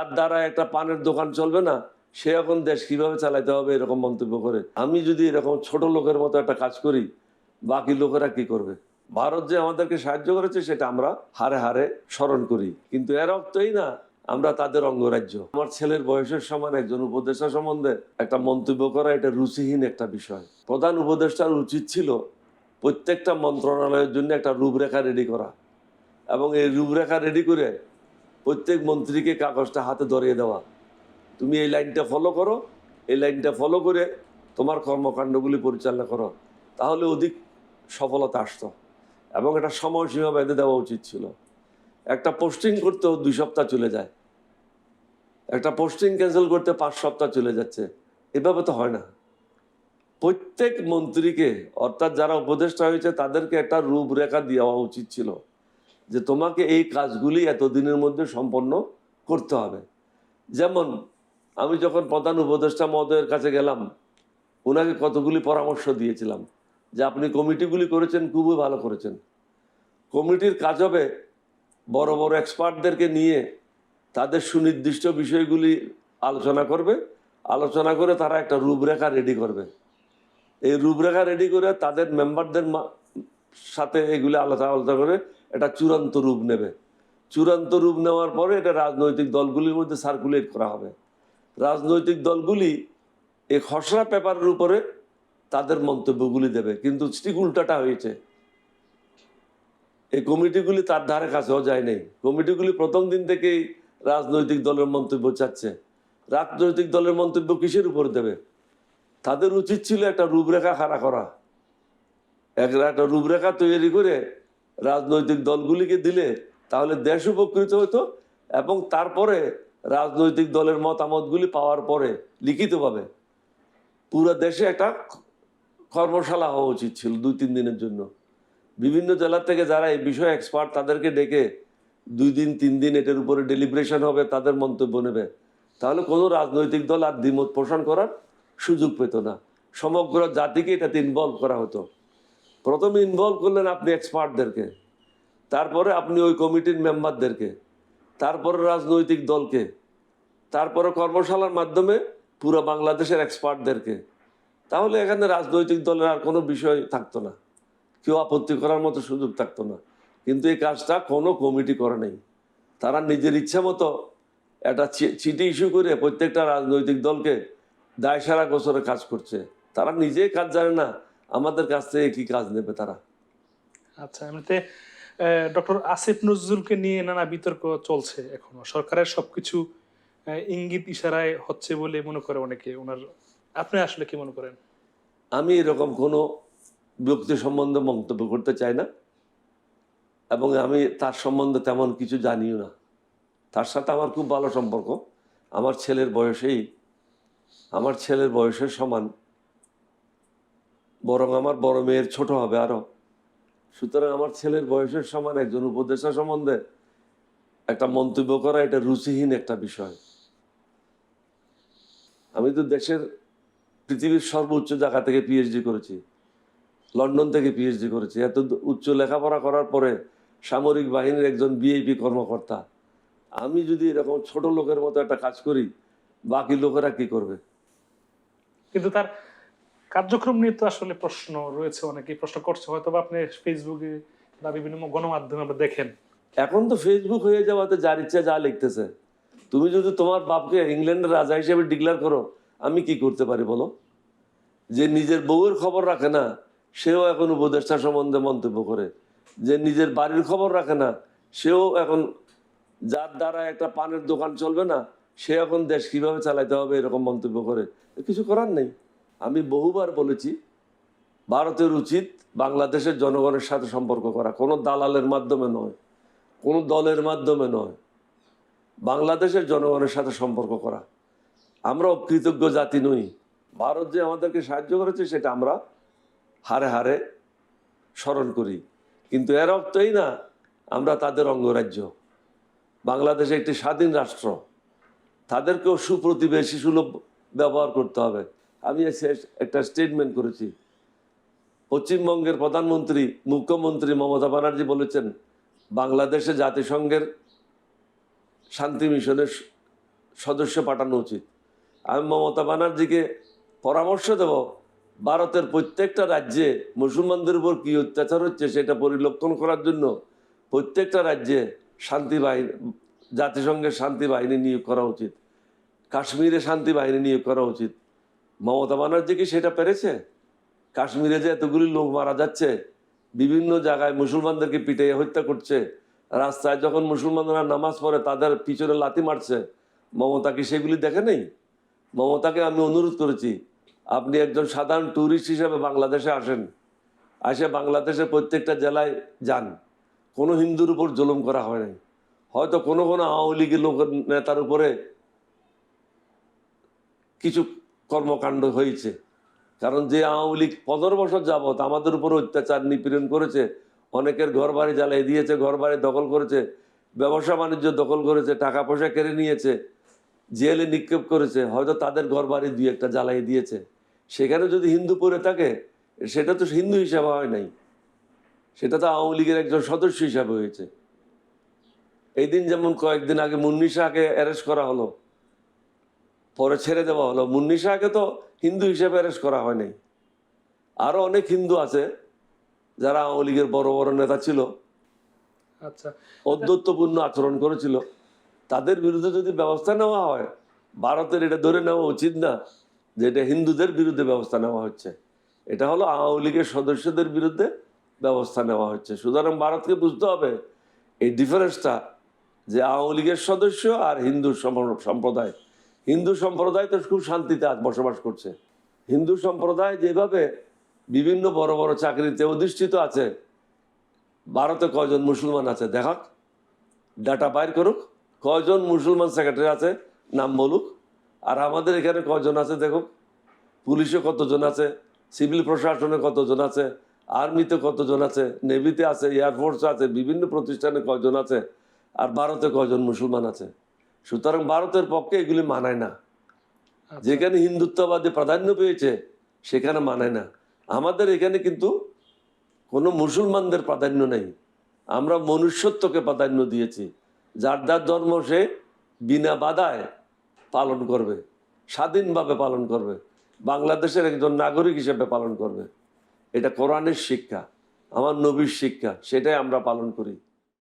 যার দ্বারা একটা পানের দোকান চলবে না, সে এখন দেশ কীভাবে চালাতে হবে এরকম মন্তব্য করে। আমি যদি এরকম ছোট লোকের মতো একটা কাজ করি, বাকি লোকেরা কি করবে? ভারত যে আমাদেরকে সাহায্য করেছে, সেটা আমরা হারে হারে স্মরণ করি। কিন্তু এর অর্থই না, আমরা তাদের অঙ্গরাজ্য। আমার ছেলের বয়সের সমান, একজন উপদেষ্টা সম্বন্ধে একটা মন্তব্য করা, এটা রুচিহীন একটা বিষয়। প্রধান উপদেষ্টার উচিত ছিল প্রত্যেকটা মন্ত্রণালয়ের জন্য একটা রূপরেখা রেডি করা। এবং এই রূপরেখা রেডি করে প্রত্যেক মন্ত্রীকে কাগজটা হাতে ধরিয়ে দেওয়া। তুমি এই লাইনটা ফলো করো। এই লাইনটা ফলো করে তোমার কর্মকাণ্ডগুলি পরিচালনা করো। তাহলে অধিক সফলতা আসতো। এবং একটা সময়সীমা বেঁধে দেওয়া উচিত ছিল। একটা পোস্টিং করতেও দুই সপ্তাহ চলে যায়। একটা পোস্টিং ক্যান্সেল করতে পাঁচ সপ্তাহ চলে যাচ্ছে। এভাবে তো হয় না। প্রত্যেক মন্ত্রীকে, অর্থাৎ যারা উপদেষ্টা হয়েছে, তাদেরকে একটা রূপরেখা দেওয়া উচিত ছিল। যে তোমাকে এই কাজগুলি এতদিনের মধ্যে সম্পন্ন করতে হবে। যেমন, আমি যখন প্রধান উপদেষ্টা মহোদয়ের কাছে গেলাম ওনাকে কতগুলি পরামর্শ দিয়েছিলাম যে আপনি কমিটিগুলি করেছেন, খুবই ভালো করেছেন। কমিটির কাজ হবে বড় বড় এক্সপার্টদেরকে নিয়ে তাদের সুনির্দিষ্ট বিষয়গুলি আলোচনা করবে, আলোচনা করে তারা একটা রূপরেখা রেডি করবে। এই রূপরেখা রেডি করে তাদের মেম্বারদের সাথে এগুলি আলোচনা আলোচনা করে একটা চূড়ান্ত রূপ নেবে। চূড়ান্ত রূপ নেওয়ার পরে এটা রাজনৈতিক দলগুলির মধ্যে সার্কুলেট করা হবে। রাজনৈতিক দলগুলি এই খসড়া পেপারের উপরে তাদের মন্তব্যগুলি দেবে। কিন্তু ঠিক উল্টাটা হয়েছে। এই কমিটিগুলি তার ধারে কাছেও যায় নাই। কমিটিগুলি প্রথম দিন থেকেই রাজনৈতিক দলের মন্তব্য চাচ্ছে। রাজনৈতিক দলের মন্তব্য কিসের উপর দেবে? তাদের উচিত ছিল একটা রূপরেখা খাড়া করা। একটা রূপরেখা তৈরি করে রাজনৈতিক দলগুলিকে দিলে তাহলে দেশ উপকৃত হতো এবং তারপরে রাজনৈতিক দলের মতামতগুলি পাওয়ার পরে লিখিতভাবে পুরো দেশে একটা কর্মশালা হওয়া উচিত ছিল দুই তিন দিনের জন্য। বিভিন্ন জেলা থেকে যারা এই বিষয়ে এক্সপার্ট তাদেরকে ডেকে দুই দিন, তিন দিন এটার উপরে ডেলিব্রেশন হবে, তাদের মন্তব্য নেবে। তাহলে কোনো রাজনৈতিক দল আর দ্বিমত পোষণ করার সুযোগ পেত না। সমগ্র জাতিকে এটাতে ইনভলভ করা হতো। প্রথমে ইনভলভ করলেন আপনি এক্সপার্টদেরকে তারপরে আপনি ওই কমিটির মেম্বারদেরকে তারপরে রাজনৈতিক দলকে। তারপরে কর্মশালার মাধ্যমে পুরো বাংলাদেশের এক্সপার্টদেরকে তাহলে এখানে রাজনৈতিক দলের আর কোনো বিষয় থাকতো না। কেউ আপত্তি করার মতো সুযোগ থাকতো না। কিন্তু এই কাজটা কোনো কমিটি করে নাই। তারা নিজের ইচ্ছা মতো একটা চিঠি ইস্যু করে প্রত্যেকটা রাজনৈতিক দলকে দায় সারা গোছরে কাজ করছে। তারা নিজেই কাজ জানে না আমাদের কাছ থেকে কি কাজ নেবে তারা? আচ্ছা এমনিতে ডক্টর আসিফ নজরুলকে নিয়ে নানা বিতর্ক চলছে এখনও। সরকারের সবকিছু ইঙ্গিত ইশারায় হচ্ছে বলে মনে করে অনেকে। ওনার আপনি আসলে কি মনে করেন? আমি এরকম কোনো ব্যক্তি সম্বন্ধে মন্তব্য করতে চাই না। এবং আমি তার সম্বন্ধে তেমন কিছু জানিও না। তার সাথে আমার খুব ভালো সম্পর্ক। আমার ছেলের বয়সেই আমার ছেলের বয়সের সমান বরং আমার বড় মেয়ের ছোট হবে আরও। সুতরাং আমার ছেলের বয়সের সমান, একজন উপদেষ্টা সম্বন্ধে একটা মন্তব্য করা এটা রুচিহীন একটা বিষয়। আমি তো দেশের পৃথিবীর সর্বোচ্চ জায়গা থেকে পিএইচডি করেছি, লন্ডন থেকে পিএইচডি করেছি। এত উচ্চ লেখাপড়া করার পরে সামরিক বাহিনীর একজন বিএপি কর্মকর্তা। আমি যদি এরকম ছোট লোকের মতো একটা কাজ করি, বাকি লোকেরা কি করবে? কিন্তু তার কার্যক্রম নিয়ে তো আসলে প্রশ্ন রয়েছে অনেকেই, প্রশ্ন করছে। হয়তো আপনি ফেসবুকে বা বিভিন্ন গণমাধ্যমে আমরা দেখেন। এখন তো ফেসবুক হয়ে যাওয়াতে যার ইচ্ছা যা লিখতেছে। তুমি যদি তোমার বাপকে ইংল্যান্ডের রাজা হিসেবে ডিক্লেয়ার করো, আমি কি করতে পারি বলো? যে নিজের বউয়ের খবর রাখে না, সেও এখন উপদেষ্টা সম্বন্ধে মন্তব্য করে। যে নিজের বাড়ির খবর রাখে না, সেও এখন যার দ্বারা একটা পানের দোকান চলবে না, সে এখন দেশ কীভাবে চালাতে হবে এরকম মন্তব্য করে। কিছু করার নেই। আমি বহুবার বলেছি, ভারতের উচিত বাংলাদেশের জনগণের সাথে সম্পর্ক করা। কোনো দালালের মাধ্যমে নয়, কোনো দলের মাধ্যমে নয়। বাংলাদেশের জনগণের সাথে সম্পর্ক করা। আমরা কৃতজ্ঞ জাতি নই। ভারত যে আমাদেরকে সাহায্য করেছে, সেটা আমরা হারে হারে স্মরণ করি। কিন্তু এর অর্থই না, আমরা তাদের অঙ্গরাজ্য। বাংলাদেশ একটি স্বাধীন রাষ্ট্র। তাদেরকেও সুপ্রতিবেশী সুলভ ব্যবহার করতে হবে। আমি এসে একটা স্টেটমেন্ট করেছি। পশ্চিমবঙ্গের প্রধানমন্ত্রী, মুখ্যমন্ত্রী মমতা ব্যানার্জি বলেছেন, বাংলাদেশে জাতিসংঘের শান্তি মিশনের সদস্য পাঠানো উচিত। আমি মমতা ব্যানার্জিকে পরামর্শ দেব, ভারতের প্রত্যেকটা রাজ্যে মুসলমানদের উপর কী অত্যাচার হচ্ছে সেটা পরিলক্ষণ করার জন্য প্রত্যেকটা রাজ্যে শান্তি বাহিনী, জাতিসংঘের শান্তি বাহিনী নিয়োগ করা উচিত। কাশ্মীরে শান্তি বাহিনী নিয়োগ করা উচিত। মমতা ব্যানার্জি কি সেটা পেরেছে? কাশ্মীরে যে এতগুলি লোক মারা যাচ্ছে, বিভিন্ন জায়গায় মুসলমানদেরকে পিটিয়ে হত্যা করছে, রাস্তায় যখন মুসলমানরা নামাজ পড়ে তাদের পিছনে লাথি মারছে, মমতা কি সেগুলি দেখে নেই? মমতাকে আমি অনুরোধ করেছি, আপনি একজন সাধারণ ট্যুরিস্ট হিসেবে বাংলাদেশে আসেন আসে বাংলাদেশের প্রত্যেকটা জেলায় যান, কোনো হিন্দুর উপর জুলুম করা হয় নাই। হয়তো কোনো কোনো আওয়ামী লীগের লোক নেতার উপরে কিছু কর্মকাণ্ড হয়েছে। কারণ যে আওয়ামী লীগ পনেরো বছর যাবৎ আমাদের উপর অত্যাচার নিপীড়ন করেছে, অনেকের ঘর বাড়ি জ্বালিয়ে দিয়েছে ঘর বাড়ি দখল করেছে, ব্যবসা বাণিজ্য দখল করেছে টাকা পয়সা কেড়ে নিয়েছে, জেলে নিক্ষেপ করেছে, হয়তো তাদের ঘর বাড়ি দুই একটা জ্বালাই দিয়েছে। সেখানে যদি হিন্দু পড়ে থাকে, সেটা তো হিন্দু হিসাবে হয় নাই। সেটা তো আওয়ামী লীগের একজন সদস্য হিসাবে হয়েছে। এই দিন যেমন কয়েকদিন আগে মুন্নি শাহকে অ্যারেস্ট করা হলো পরে ছেড়ে দেওয়া হলো। মুন্নি শাহকে তো হিন্দু হিসেবে অ্যারেস্ট করা হয় নাই আরও অনেক হিন্দু আছে যারা আওয়ামী লীগের বড় বড় নেতা ছিল। আচ্ছা। অধ্যত্বপূর্ণ আচরণ করেছিল। তাদের বিরুদ্ধে যদি ব্যবস্থা নেওয়া হয় ভারতের এটা ধরে নেওয়া উচিত না যে এটা হিন্দুদের বিরুদ্ধে ব্যবস্থা নেওয়া হচ্ছে। এটা হলো আওয়ামী লীগের সদস্যদের বিরুদ্ধে ব্যবস্থা নেওয়া হচ্ছে। সুতরাং ভারতকে বুঝতে হবে এই ডিফারেন্সটা যে আওয়ামী লীগের সদস্য আর হিন্দু সম- সম্প্রদায়। হিন্দু সম্প্রদায় তো খুব শান্তিতে বসবাস করছে। হিন্দু সম্প্রদায় যেভাবে বিভিন্ন বড় বড় চাকরিতে অধিষ্ঠিত আছে, ভারতে কয়জন মুসলমান আছে দেখাক ডাটা বাইর করুক, কয়জন মুসলমান সেক্রেটারি আছে নাম বলুক। আর আমাদের এখানে কয়জন আছে দেখুক। পুলিশে কতজন আছে, সিভিল প্রশাসনে কতজন আছে, আর্মিতে কতজন আছে, নেভিতে আছে, এয়ারফোর্সে আছে, বিভিন্ন প্রতিষ্ঠানে কয়জন আছে, আর ভারতে কয়জন মুসলমান আছে। সুতরাং ভারতের পক্ষে এগুলি মানায় না। আচ্ছা। যেখানে হিন্দুত্ববাদী প্রাধান্য পেয়েছে সেখানে মানায় না। আমাদের এখানে কিন্তু কোনো মুসলমানদের প্রাধান্য নেই। আমরা মনুষ্যত্বকে প্রাধান্য দিয়েছি। যার যার ধর্ম সে বিনা বাধায় পালন করবে স্বাধীনভাবে পালন করবে বাংলাদেশের একজন নাগরিক হিসেবে পালন করবে। এটা কোরআনের শিক্ষা আমার নবীর শিক্ষা সেটাই আমরা পালন করি।